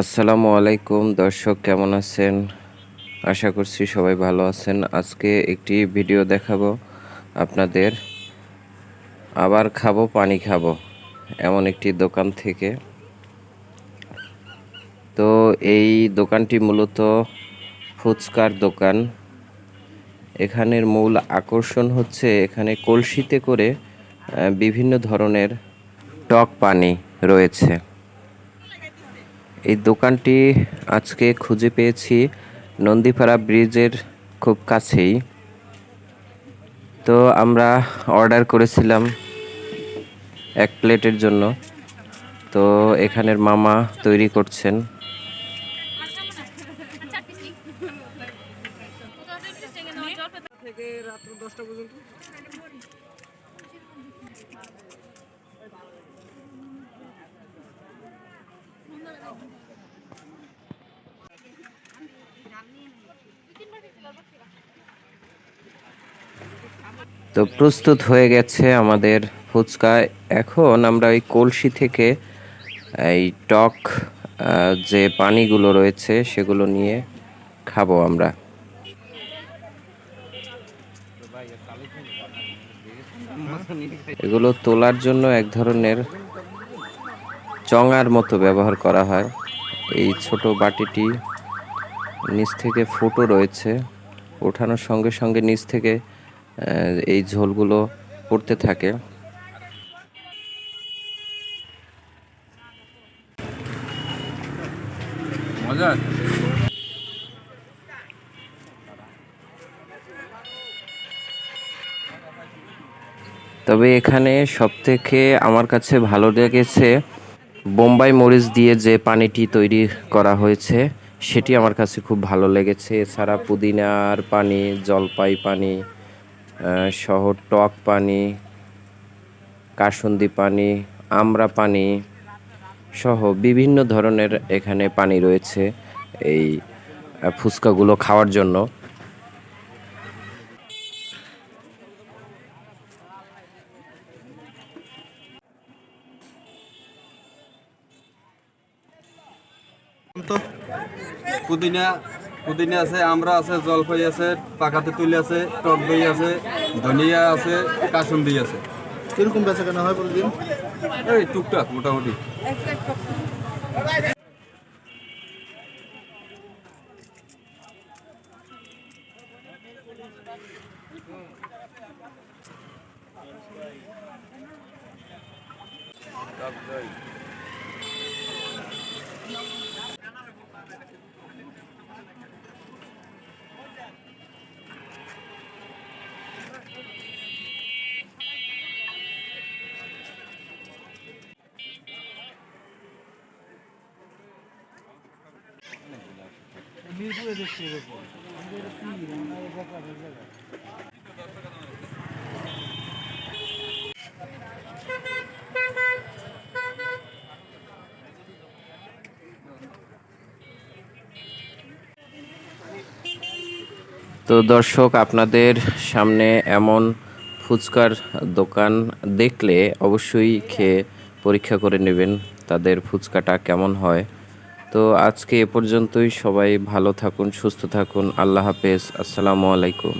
আসসালামু আলাইকুম, দর্শক কেমন আছেন? আশা করছি সবাই ভালো আছেন। আজকে একটি ভিডিও দেখাবো আপনাদের। আবার খাব, পানি খাব, এমন একটি দোকান থেকে। তো এই দোকানটি মূলত ফুচকার দোকান। এখানের মূল আকর্ষণ হচ্ছে এখানে কলসিতে করে বিভিন্ন ধরনের টক পানি রয়েছে। এই দোকানটি আজকে খুঁজে পেয়েছি নন্দীপাড়া ব্রিজের খুব কাছেই। তো আমরা অর্ডার করেছিলাম এক প্লেটের জন্য। তো এখানের মামা তৈরি করছেন। রাত্র দশটা পর্যন্ত। তো প্রস্তুত হয়ে গেছে আমাদের ফুচকা। এখন আমরা ওই কলসি থেকে এই টক যে পানিগুলো রয়েছে সেগুলো নিয়ে খাব আমরা। এগুলো তোলার জন্য এক ধরনের চঙার মতো ব্যবহার করা হয়। এই ছোট বাটিটি নিচ থেকে ফুটো রয়েছে। ওঠানোর সঙ্গে সঙ্গে নিচ থেকে এই ঝোলগুলো পড়তে থাকে। তবে এখানে সবথেকে আমার কাছে ভালো লেগেছে বোম্বাই মরিচ দিয়ে যে পানিটি তৈরি করা হয়েছে, সেটি আমার কাছে খুব ভালো লেগেছে। এছাড়া পুদিনার পানি, জলপাই পানি সহ টক পানি, কাসুন্দি পানি, আমড়া পানি সহ বিভিন্ন ধরনের এখানে পানি রয়েছে এই ফুচকাগুলো খাওয়ার জন্য। তো পুদিনা পুদিনা আছে আমরা আছে জলপাই আছে পাকা তেঁতুল আছে টক দই আছে ধনিয়া আছে কাসুন্দি আছে। কীরকম বেচা কেনা হয় প্রতিদিন? এই টুকটাক মোটামুটি। মিরপুরে দেখছি এরকম। আমাদের কি জায়গা তো দর্শক, আপনাদের সামনে এমন ফুচকার দোকান দেখলে অবশ্যই খেয়ে পরীক্ষা করে নেবেন তাদের ফুচকাটা কেমন হয়। তো আজকে এ পর্যন্তই। সবাই ভালো থাকুন, সুস্থ থাকুন। আল্লাহ হাফেজ। আসসালামু আলাইকুম।